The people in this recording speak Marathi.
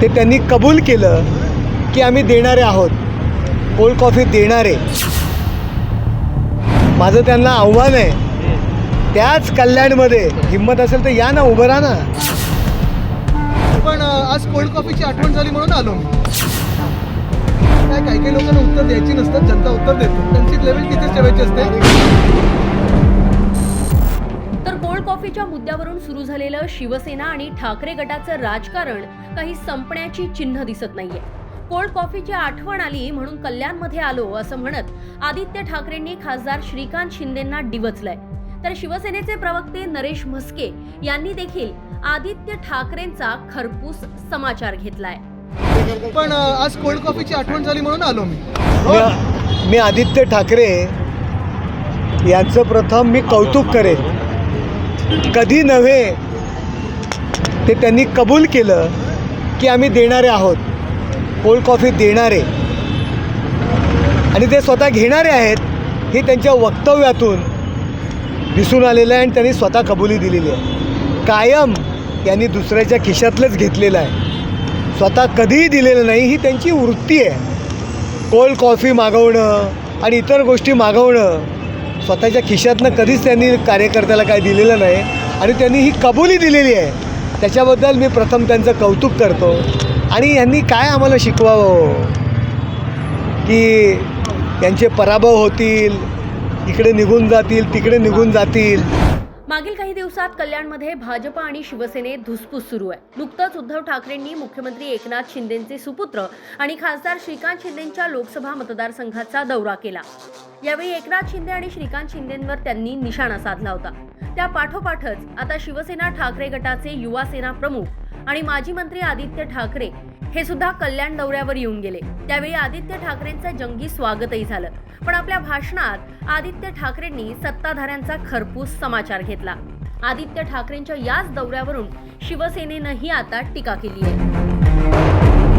ते त्यांनी कबूल केलं की आम्ही देणारे आहोत. कोल्ड कॉफी देणारे. माझं त्यांना आव्हान आहे. त्याच कल्याणमध्ये हिंमत असेल तर या ना उभं राहा ना. पण आज कोल्ड कॉफीची आठवण झाली म्हणून आलो काय काही काही लोकांना उत्तर द्यायची नसतात जनता उत्तर देतो. त्यांची लेवल तिथेच ठेवायची असते. कॉफीच्या मुद्द्यावरून सुरू झालेलं शिवसेना आणि ठाकरे गटाचं राजकारण काही संपण्याची चिन्ह दिसत नाहीये. कोल्ड कॉफीची आठवण आली म्हणून कल्याणमध्ये आलो असं म्हणत आदित्य ठाकरेंनी खासदार श्रीकांत शिंदेंना डिवचलंय. तर शिवसेनेचे प्रवक्ते नरेश म्हस्के यांनी देखील आदित्य ठाकरेंचा खरपूस समाचार घेतलाय. पण आज कोल्ड कॉफीची आठवण झाली म्हणून आलो मी. मी मी आदित्य ठाकरे यांचं प्रथम मी कौतुक करेन. कधी नव्हे ते त्यांनी कबूल केलं की आम्ही देणारे आहोत. कोल्ड कॉफी देणारे. आणि ते स्वतः घेणारे आहेत हे त्यांच्या वक्तव्यातून दिसून आलेलं आहे आणि त्यांनी स्वतः कबुली दिलेली आहे. कायम यांनी दुसऱ्याच्या खिशातलंच घेतलेलं आहे. स्वतः कधीही दिलेलं नाही ही त्यांची वृत्ती आहे. कोल्ड कॉफी मागवणं आणि इतर गोष्टी मागवणं स्वतःच्या खिशातनं कधीच त्यांनी कार्यकर्त्याला काय दिलेलं नाही आणि त्यांनी ही कबुली दिलेली आहे. त्याच्याबद्दल मी प्रथम त्यांचं कौतुक करतो. आणि यांनी काय आम्हाला शिकवावं हो? की त्यांचे पराभव होतील इकडे निघून जातील तिकडे निघून जातील. मागील काही दिवसात कल्याणमध्ये भाजप आणि शिवसेनेत धुसफूस सुरू आहे. नुकतंच उद्धव ठाकरेंनी मुख्यमंत्री एकनाथ शिंदेचे सुपुत्र आणि खासदार श्रीकांत शिंदेच्या लोकसभा मतदारसंघाचा दौरा केला. यावेळी एकनाथ शिंदे आणि श्रीकांत शिंदेंवर त्यांनी निशाणा साधला होता. त्या पाठोपाठच आता शिवसेना ठाकरे गटाचे युवा सेना प्रमुख आणि माजी मंत्री आदित्य ठाकरे हे सुद्धा कल्याण दौऱ्यावर येऊन गेले. त्यावेळी आदित्य ठाकरेंचं जंगी स्वागतही झालं. पण आपल्या भाषणात आदित्य ठाकरेंनी सत्ताधाऱ्यांचा खरपूस समाचार घेतला. आदित्य ठाकरेंच्या याच दौऱ्यावरून शिवसेनेनंही आता टीका केली आहे.